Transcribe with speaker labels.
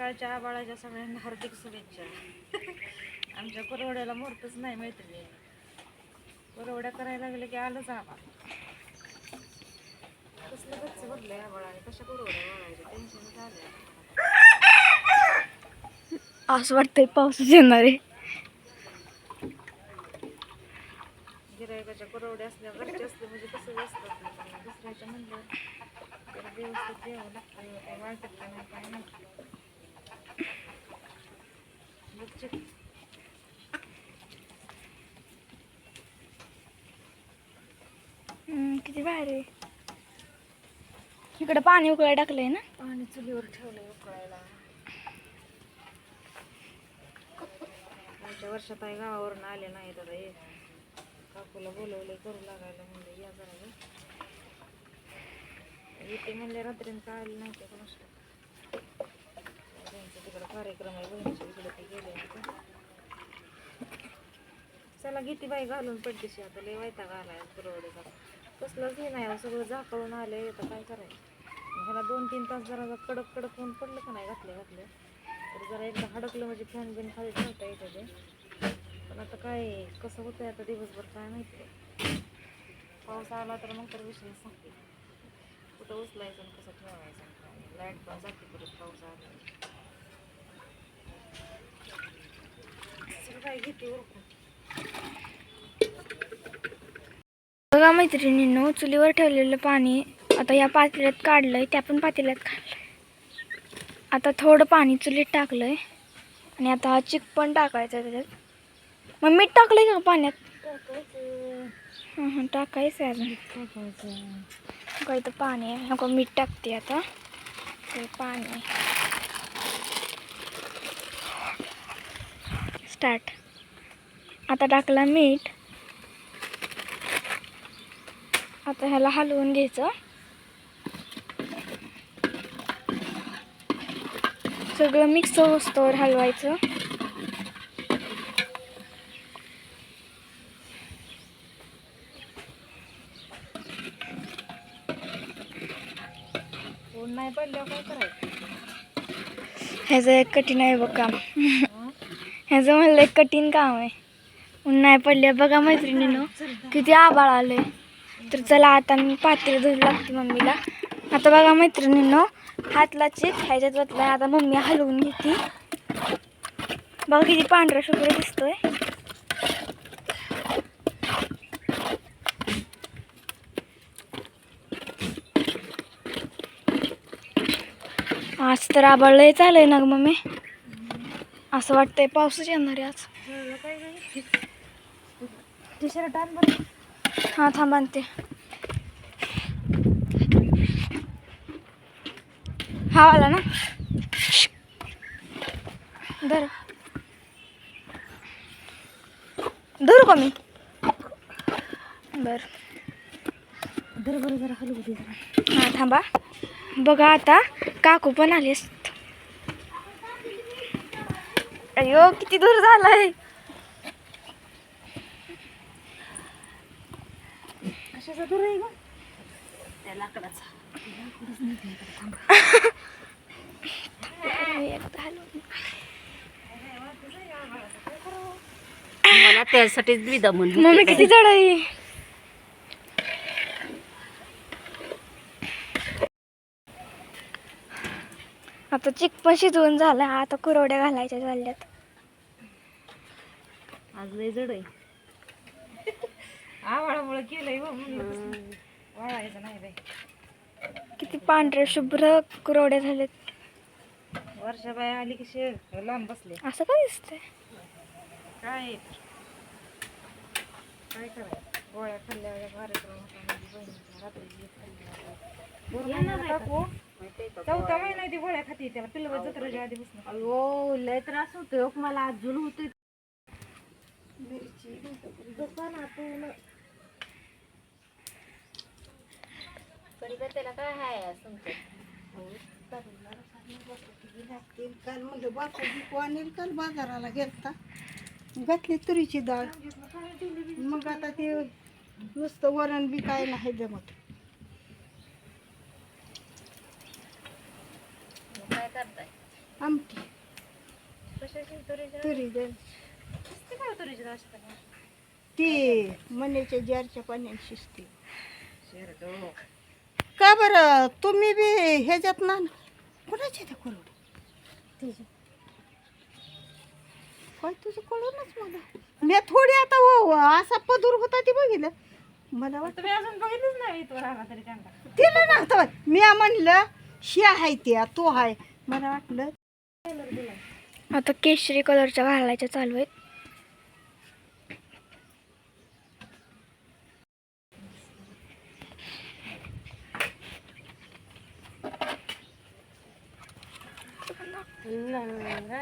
Speaker 1: सकाळच्या आबाळाच्या सगळ्यांना हार्दिक शुभेच्छा. आमच्या परवड्याला मुहूर्तच नाही मैत्रिणी. परवड्या करायला लागले की आलंच आबा. कसलं गच्च भरलंय आबाळाने कशा परवड्या वळायच्या टेन्शन झालं
Speaker 2: असं वाटतंय पाऊसच येणार आहे.
Speaker 1: गिरायकाच्या परवड्या असल्या घरचे असले म्हणजे कसं असतात दुसऱ्याच्या म्हणलं तर व्यवस्थित द्यावं लागतं काय वाटत नाही काय नाही.
Speaker 2: भारी इकडे इकडं पाणी उकळायला टाकलंय ना?
Speaker 1: पाणी चुलीवर ठेवलंय उकळायला. आमच्या वर्षात आहे गावावरून आले नाही तर ये काकूला बोलवले करू लागायला म्हणलं या जरा गं. येते म्हणले रात्रीनं काय आले नाही ते कोणास ठाऊक. तिकडं कार्यक्रम आहे बहिणीच्या इकडे ते गेले चला किती बाई घालून पडतीशी आता. लय वैताग आलाय पुरवडेचा कसलंच हे नाही सगळं झाकळून आले तर काय करायचं? मला ह्याला दोन तीन तास जरा कडक कडक होऊन पडलं का नाही घातले घातले. तर जरा एकदा हडकलं म्हणजे फॅन बिन खाली ठेवता येतं ते. पण आता काय कसं होतं आता दिवसभर काय माहिती पाऊस आला तर मग तर विषय सांगते कुठं उचलायचं आणि कसं ठेवायचं लाइट पण जाते परत पाऊस आला. सगळं काय घेते ओळखून
Speaker 2: बघा मैत्रिणींनो चुलीवर ठेवलेलं पाणी आता या पातेल्यात काढलंय त्या पण पातेल्यात काढलंय. आता थोडं पाणी चुलीत टाकलंय आणि आता हा चिक पण टाकायचा आहे त्याच्यात. मग मीठ टाकलंय का पाण्यात?
Speaker 1: टाकायचं
Speaker 2: टाकायचं आहे अजून.
Speaker 1: टाकायचं
Speaker 2: तर पाणी आहे. नको मीठ टाकते आता. ते पाणी स्टार्ट आता टाकला मीठ. आता ह्याला हलवून घ्यायचं. सगळं मिक्स होस्तोवर हलवायचं.
Speaker 1: ऊन नाही पडल्यावर काय करायचं?
Speaker 2: ह्याचं एक कठीण आहे बघ. काम ह्याचं म्हणलं एक कठीण काम आहे. उन्हाळ्या पडल्या बघा मैत्रिणीनं किती आबाळ आलंय. तर चला आता मी पात्र धरू लागते मम्मीला. आता बघा मैत्रिणीनं हातला चेक ह्याच्यात वतलाय आता मम्मी हलवून घेते. बघा किती पांढरा शुक्र दिसतोय. आज तर आबाळ चालय ना मम्मी. असं वाटतंय पाऊसच येणार आहे आज.
Speaker 1: टी शर्ट आण बरं.
Speaker 2: हा थांबा आणते हा आला ना धर धरू का मी बर
Speaker 1: धर बरं जरा जरा
Speaker 2: हा थांबा बघा आता काकू पण आलेस अयो किती दूर झालाय
Speaker 1: कशाचा दूर आहे ग त्या लाकडाचा.
Speaker 3: मला त्यासाठीच विदा म्हणली
Speaker 2: मम्मी किती जड आहे. आता चिक पण शिजवून झाला आता कुरवड्या घालायच्या झाल्यात.
Speaker 1: आज लय जड आहे. आवाळामुळे केलंय हो म्हणलं वाळायचं नाही बाई.
Speaker 2: किती पांढरे शुभ्र कुरवड्या झाल्यात
Speaker 1: वर्षाबाई आली की शे लांब बसले.
Speaker 2: असं काय दिसतंय?
Speaker 1: काय? आहे? काय करायचं? गोळ्या खाल्ल्या कार्यक्रम होता माझी बहिणीचा रात्री जीव खाल्ला. बरं म्हणलं काकू, चौथा महिना ती गोळ्या खाती त्याला पिल्लव जत्राच्या आधी बसणं
Speaker 3: अयो लय त्रास होतोय हो मला अजून होतोय. त्याला काय हाय
Speaker 4: काल म्हणलं बापू बिकू आणेल काल बाजाराला गेलता? घातली तुरीची डाळ. मग आता ते नुसतं वरण बी काय नाही जमत.
Speaker 3: काय करताय?
Speaker 4: आमटी.
Speaker 1: कशाची तुरीची?
Speaker 4: तुरी डाळ
Speaker 1: ते काय तुरीची डाळ असते का?
Speaker 4: ती मण्याच्या जारच्या पाण्याने शिजते. का बरं? तुम्ही बी ह्याच्यात ना कोणाच्या ते करोड? काय तुझं कळूनच मला मी थोडी आता हो असा पदूर होता ती बघितलं. मला वाटतं
Speaker 1: तुम्ही अजून बघितलंच नाही तरी त्यांना.
Speaker 4: तिला नव्हतं मी म्हणलं शी आहे त्या तो आहे. मला वाटलं
Speaker 2: आता केशरी कलरच्या घालायच्या चालू आहेत.
Speaker 1: நல்லா